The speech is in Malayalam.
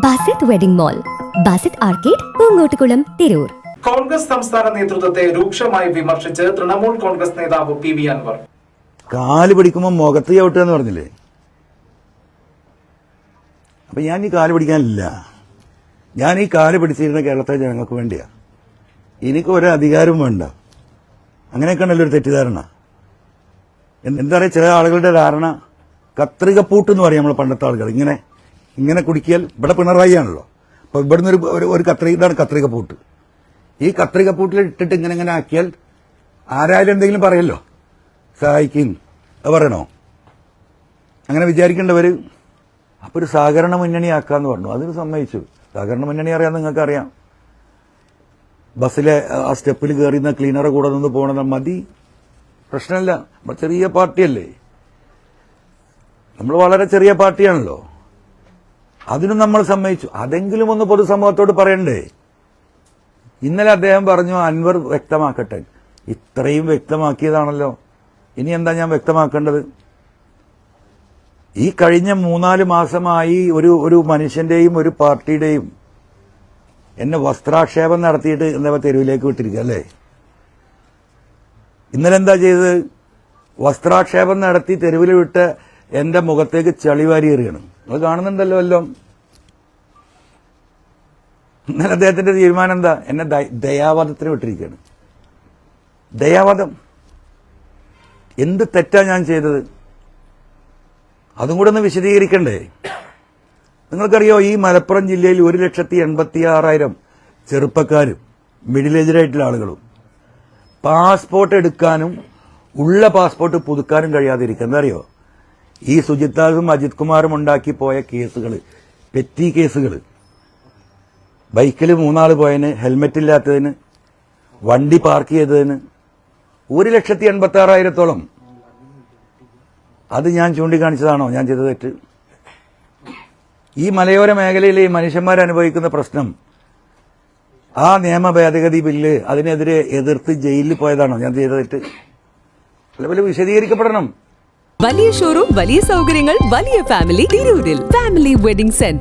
Basith wedding mall Basith arcade Poongottukulam Tirur. Congress സംസ്ഥാന നേതൃത്വത്തെ രൂക്ഷമായി വിമർശിച്ച് തൃണമൂൽ കോൺഗ്രസ് നേതാവ് പി വി അൻവർ. കാൽ പിടിക്കുമ്പോൾ മുഖത്ത് ചവിട്ടുക എന്ന് പറഞ്ഞില്ലേ? അപ്പൊ ഞാൻ ഈ കാൽ പിടിക്കാനില്ല. ഞാൻ ഈ കാൽ പിടിച്ചിരുന്ന കേരളത്തിലെ ജനങ്ങൾക്ക് വേണ്ടിയാ. എനിക്ക് ഒരു അധികാരവും വേണ്ട. അങ്ങനെയൊക്കെയാണല്ലോ ഒരു തെറ്റിദ്ധാരണ. എന്താ പറയുക ചില ആളുകളുടെ ധാരണ കത്രികപ്പൂട്ട് എന്ന് പറയും നമ്മൾ പണ്ടത്തെ ആളുകൾ. ഇങ്ങനെ ഇങ്ങനെ കുടിക്കിയാൽ ഇവിടെ പിണറായി ആണല്ലോ അപ്പൊ ഇവിടുന്ന് ഒരു ഒരു- ഇതാണ് കത്രിക ഇതാണ് ഈ കത്രിക പൂട്ടിൽ ഇട്ടിട്ട് ഇങ്ങനെ ഇങ്ങനെ ആക്കിയാൽ ആരായാലും എന്തെങ്കിലും പറയല്ലോ. സഹായിക്കും. പറയണോ? അങ്ങനെ വിചാരിക്കേണ്ടവർ അപ്പോൾ ഒരു സഹകരണ മുന്നണി ആക്കാന്ന് പറഞ്ഞു. അതിന് സമ്മതിച്ചു. സഹകരണ മുന്നണി അറിയാം ബസ്സിലെ ആ സ്റ്റെപ്പിൽ കയറിയുന്ന ക്ലീനറെ കൂടെ നിന്ന് പോകണത് മതി. പ്രശ്നമില്ല. ചെറിയ പാർട്ടിയല്ലേ. നമ്മൾ വളരെ ചെറിയ പാർട്ടിയാണല്ലോ. അതിനും നമ്മൾ സമ്മതിച്ചു. അതെങ്കിലും ഒന്ന് പൊതുസമൂഹത്തോട് പറയണ്ടേ? ഇന്നലെ അദ്ദേഹം പറഞ്ഞു അൻവർ വ്യക്തമാക്കട്ടെ. ഇത്രയും വ്യക്തമാക്കിയതാണല്ലോ. ഇനി എന്താ ഞാൻ വ്യക്തമാക്കേണ്ടത്? ഈ കഴിഞ്ഞ മൂന്നാൽ മാസമായി ഒരു ഒരു മനുഷ്യന്റെയും ഒരു പാർട്ടിയുടെയും എന്നെ വസ്ത്രാക്ഷേപം നടത്തിയിട്ട് എന്താ തെരുവിലേക്ക് വിട്ടിരിക്കുക അല്ലേ? ഇന്നലെ എന്താ ചെയ്തത്? വസ്ത്രാക്ഷേപം നടത്തി തെരുവിൽ വിട്ട് എന്റെ മുഖത്തേക്ക് ചളിവാരി എറിയണം. നിങ്ങൾ കാണുന്നുണ്ടല്ലോ എല്ലാം. ഇന്നലെ അദ്ദേഹത്തിന്റെ തീരുമാനം എന്താ? എന്നെ ദയാവാദത്തിന് വിട്ടിരിക്കുകയാണ്. ദയാവാദം. എന്ത് തെറ്റാ ഞാൻ ചെയ്തത്? അതും കൂടെ ഒന്ന് വിശദീകരിക്കണ്ടേ? നിങ്ങൾക്കറിയോ ഈ മലപ്പുറം ജില്ലയിൽ ഒരു ലക്ഷത്തി എൺപത്തി ആറായിരം ചെറുപ്പക്കാരും മിഡിൽ ഏജിലായിട്ടുള്ള ആളുകളും പാസ്പോർട്ട് എടുക്കാനും ഉള്ള പാസ്പോർട്ട് പുതുക്കാനും കഴിയാതിരിക്കുക. എന്താ അറിയോ? ഈ സുജിത്താസും അജിത് കുമാറും ഉണ്ടാക്കി പോയ കേസുകൾ പെറ്റി കേസുകൾ ബൈക്കിൽ മൂന്നാൾ പോയതിന് ഹെൽമെറ്റ് ഇല്ലാത്തതിന് വണ്ടി പാർക്ക് ചെയ്തതിന് ഒരു ലക്ഷത്തി എൺപത്തി ആറായിരത്തോളം അത് ഞാൻ ചൂണ്ടിക്കാണിച്ചതാണോ? ഞാൻ ചെയ്ത തെറ്റ്? ഈ മലയോര മേഖലയിലെ ഈ മനുഷ്യന്മാർ അനുഭവിക്കുന്ന പ്രശ്നം ആ നിയമ ഭേദഗതി ബില്ല് അതിനെതിരെ എതിർത്ത് ജയിലിൽ പോയതാണോ? ഞാൻ ചെയ്ത തെറ്റ്? അല്ല വിശദീകരിക്കപ്പെടണം. വലിയ ഷോറൂം വലിയ സൗകര്യങ്ങൾ വലിയ ഫാമിലി തിരൂരിൽ. Family wedding centre